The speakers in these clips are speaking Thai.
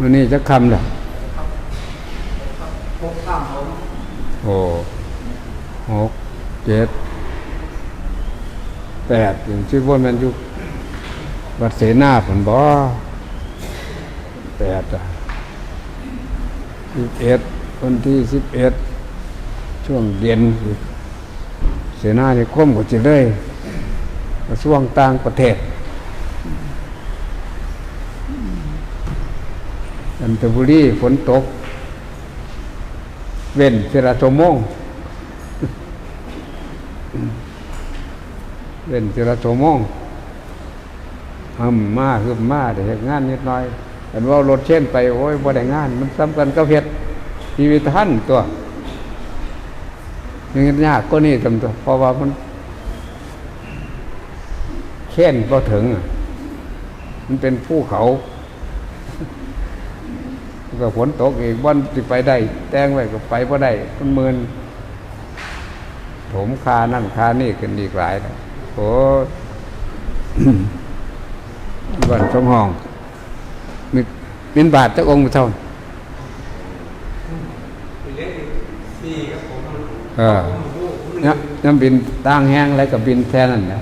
มันนี่จะคำล่ะพกข้ามผมโอ้หกเจ็ดแปดอย่างชื่อว่ามันอยู่วัดเสนาผลบ่แปดอะสิบเอ็ดวันที่สิบเอ็ดช่วงเย็นเสนาในคมก็จะเลยกระทรวงต่างประเทศจั นทบุรีฝนตก เว้นเสระโสมงเว้นเสระโสมงหำมมาฮึมมาได้เฮ็ดงานนิดหน่อยอันว่ารถเช่นไปโอ้ยบ่ได้งาน มันสำคัญกับเฮ็ดชีวิตท่านตัวยังยากก็นี่จำตัวเพราะว่ามันเช่นพอถึง มันเป็นภูเขา ก็ฝนตกอีกวันที่ไปได้ แต้งไว้ก็ไปบ่ได้มันมืนถมคานั่นคานี่กันอีกหลายนะโอ้วันสองห้องมีบินบาทจักองค์เท่าเป็นเล็กสี่ครับผมเออเนี่ยน้ำบินต่างแห้งอะไรกับบินแค่นั้นนะ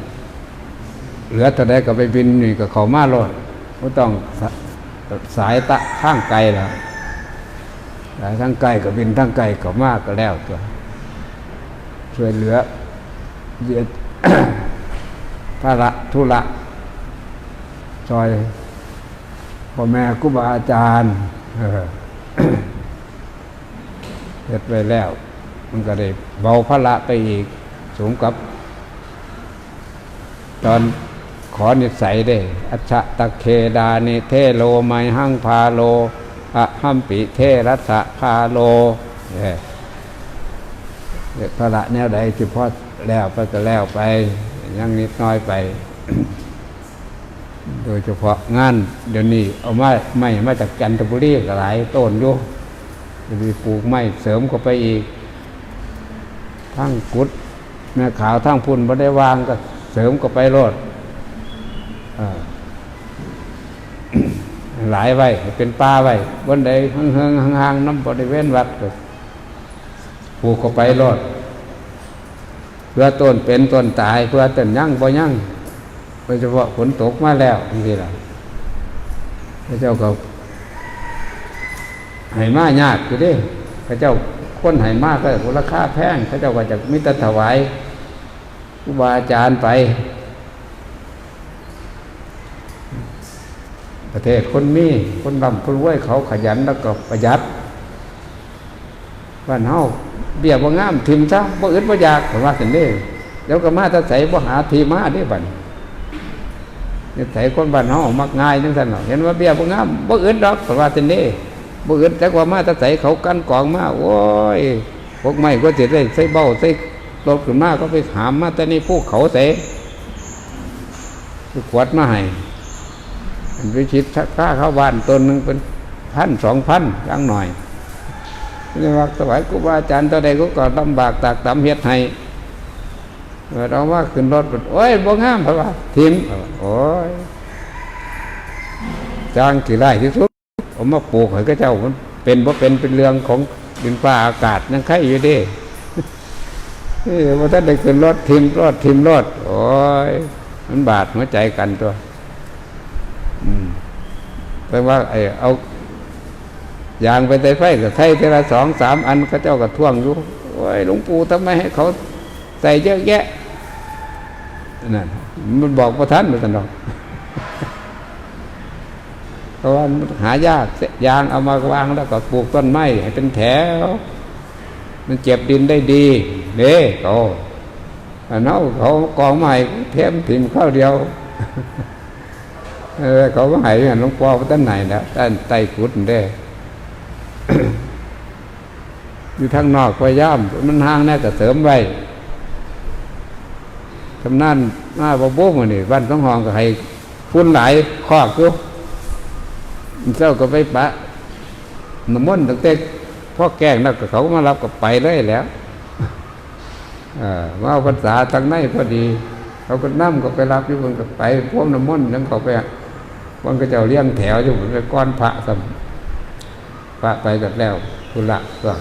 เหลือแต่ได้ก็ไปบินนี่ก็เขามาโลดไม่ต้อง สายตะข้างไกลแล้วสายทั้งไกลกับบินทั้งไกลก็มากก็แล้วตัวช่วยเหลือเดียภาระธุระซอยพ่อแม่ครูบาอาจารย์เออเฮ็ดไว้แล้ว มันก็ได้เบาภาระไปอีก สูงกับ ตอน ขอนิสัยได้ อัจฉตะเคดานิเทโลไมหังพาโลอะหัมปิเทรัสะพาโลเอ้ยเด็กภาระแนวใดเฉพาะแล้วไปก็แล้วไปยังนิดน้อยไป โดยเฉพาะงานเดี๋ยวนี้เอาไม้ไม่มาจากจันทบุรีหลายต้นอยู่จะมีปลูกไม้เสริมเข้าไปอีก ทั้งกุดแม่ขาวทั้งพุ่นบ่ได้วางก็เสริมเข้าไปโลด หลายไว้เป็นป่าไว้บนใดเฮืองๆห่างๆน้ำบริเวณวัดก็ปลูกเข้าไปโลดเพื่อต้นเป็นต้นตาย เพื่อต้นยั่งบ่ยั่งโดยเฉพาะฝนตกมาแล้วนี่ล่ะพระเจ้าก็ให้มายากอยู่ดิพระเจ้าคนให้มากก็ราคาแพงพระเจ้าก็จะมิตรถวายครูบาอาจารย์ไป ประเทศคนมีคนร่ำคนรวยเขาขยันแล้วก็ประหยัดบ้านเฮาเบี้ยบ่งามทิมซะบ่อึดบ่อยากผมว่าสิเด้แล้วก็มาตะใส่บ่หาทีมาเด้บัดนี่ใส่คนบ้านเฮามักง่ายจังซั่นเนาะเห็นว่าเบี้ยบ่งามบ่อึดดอกผมว่าสิเด้บ่อึดจักว่ามาตะใส่เขากันกองมาโอ้ยพวกไม้ก็สิได้ใส่เบ้าใส่รถขึ้นมาก็ไปหามมาแต่นี่ภูเขาเสไปขวดมาให้ มันไปชิดค่าเข้าบ้านตนหนึ่งเป็นพันสองพันยังหน่อยนี่ว่าสมัยครูบาอาจารย์ตอนใดก็ก่อนลำบากตากตำเฮ็ดให้เราว่าขึ้นรถโอ้ยบ่งามเพราะว่าทิมโอ้ยจ้างกี่ไร่ที่สุดผมมาปลูกให้ก็เจ้ามันเป็นบ่เป็นเป็นเรื่องของดินฟ้าอากาศยังไข่อยู่ดิเออว่าท่านได้ขึ้นรถทิมรถทิมรถโอ้ยมันบาดหัวใจกันตัว แปลว่าไอ้เอายางไปใส่ไฟกับไทยเทละสองสามอันเขาเจ้าก็ท่วงอยู่โอ้ยหลวงปู่ทำไมให้เขาใส่เยอะแยะนั่นมันบอกประทันมันสนอกเพราะว่ามันหายากยางเอามาวางแล้วก็ปลูกต้นไม้ให้เป็นแถว มันเจ็บดินได้ดีเด้เขาอันนั้นเขากองไม้เทมถิ่มข้าวเดียว เออเขาก็ให้หลวงพ่อท่านไหนนะท่านไต้กุดเด้อยู่ทางนอกพยายามมันห่างแน่ก็เสริมไว้ทำนั่นมาบ่โบ้มานี่บ้านต้องห้องก็ให้พุ่นหลายคอกอยู่เจ้าก็ไปปะน้ำมันตั้งแต่พ่อแกล้งนักเขามารับก็ไปเลยแล้วเออมาเอาภาษาทางในพอดี เขาก็นั่ก็ไปรับอยู่บนก็ไปพวกน้ำมันต์ยังเขาไป คนก็จะเลี้ยงแถวอยู่เหมือนก้อนพระสัมพระไปกันแล้วคุณละก็